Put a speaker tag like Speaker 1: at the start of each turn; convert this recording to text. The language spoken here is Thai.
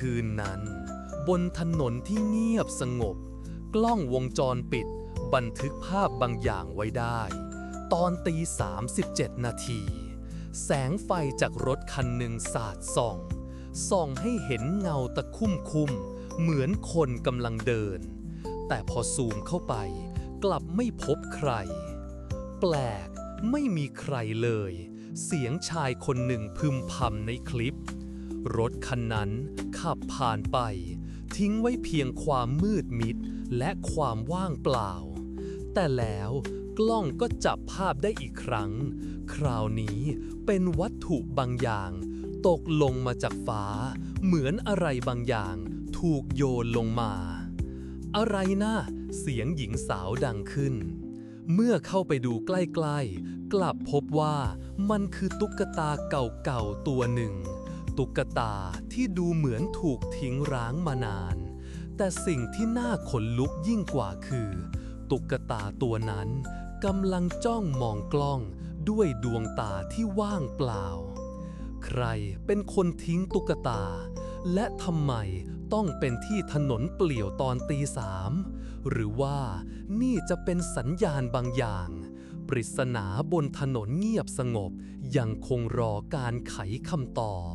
Speaker 1: คืนนั้น บนถนนที่เงียบสงบ กล้องวงจรปิด บันทึกภาพบางอย่างไว้ได้ ตอนตี37 นาที แสงไฟจากรถคันหนึ่งสาดส่อง ส่องให้เห็นเงาตะคุ่มคุมเหมือนคนกำลังเดิน แต่พอซูมเข้าไป กลับไม่พบใคร แปลกไม่มีใครเลย เสียงชายคนหนึ่งพึมพำในคลิป รถคันนั้น ขับผ่านไป ทิ้งไว้เพียงความมืดมิดและความว่างเปล่า แต่แล้วกล้องก็จับภาพได้อีกครั้ง คราวนี้เป็นวัตถุบางอย่าง ตกลงมาจากฟ้า เหมือนอะไรบางอย่าง ถูกโยนลงมา อะไรนะเสียงหญิงสาวดังขึ้น เมื่อเข้าไปดูใกล้ๆ กลับพบว่ามันคือตุ๊กตาเก่าๆตัวหนึ่ง ตุ๊กตาที่ดูเหมือนถูกทิ้งร้างมานาน แต่สิ่งที่น่าขนลุกยิ่งกว่าคือ ตุ๊กตาตัวนั้นกำลังจ้องมองกล้องด้วยดวงตาที่ว่างเปล่า ใครเป็นคนทิ้งตุ๊กตา และทำไมต้องเป็นที่ถนนเปลี่ยวตอนตีสามหรือว่านี่จะเป็นสัญญาณบางอย่าง ปริศนาบนถนนเงียบสงบยังคงรอการไขคำตอบ